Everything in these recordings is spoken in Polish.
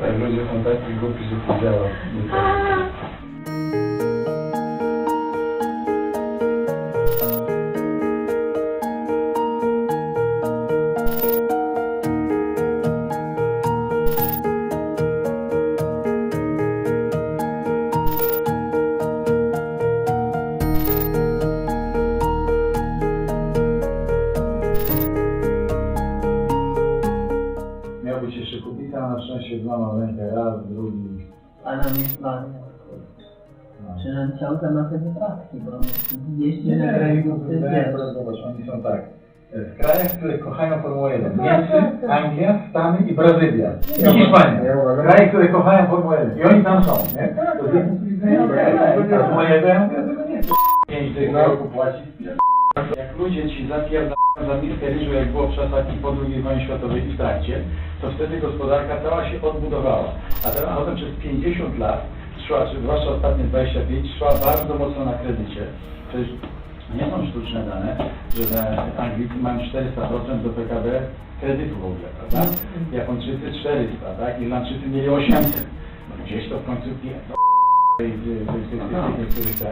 Tak, ludzie są tacy głupi, że na szczęście złamał rękę raz, drugi. A na mnie spadnie. No. Przecież on ciągle ma te wypadki, bo jeździ Nie, na nie, granicy, nie, wiesz. zobacz, oni są tak. W krajach, które kochają Formułę 1. Niemcy, Anglia, Stany i Brazylia. I Hiszpania. Kraje, które kochają Formułę 1. I oni tam są, nie? To z jednej punktu widzenia, okej, Formuła 1, ja mówię, tego nie chcę. Pięć tych roku płacić. Jak ludzie ci zapierdają za miskę ryżu, jak było w czasach i po II wojnie światowej i w trakcie, to wtedy gospodarka cała się odbudowała. A teraz potem przez 50 lat szła, zwłaszcza ostatnie 25, szła bardzo mocno na kredycie. Przecież nie są sztuczne dane, że Anglicy mają 400% do PKB kredytu w ogóle, prawda? Japończycy 400, tak? Irlandczycy mieli 800. No gdzieś to w końcu. No, w, w, w, w, w, w?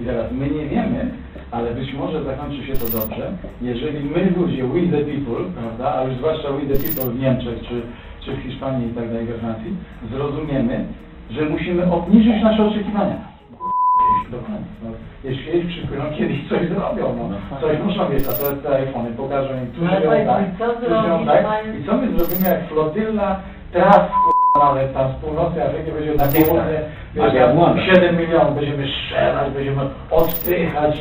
I teraz my nie wiemy, ale być może zakończy się to dobrze, jeżeli my ludzie, we the people, prawda, a już zwłaszcza we the people w Niemczech, czy, czy w Hiszpanii i tak dalej, we Francji, zrozumiemy, że musimy obniżyć nasze oczekiwania. Dokładnie. No, jeśli przypłyną, kiedyś coś zrobią, no. Coś muszą mieć, a to jest te iPhony, pokażą im, tu No, żyją tak, tu żyją tak. I co my zrobimy, jak flotylla tras, nawet tam z północy Afryki będzie na południe, A wiesz, ja tam włączam. 7 milionów, będziemy strzelać, będziemy odpychać.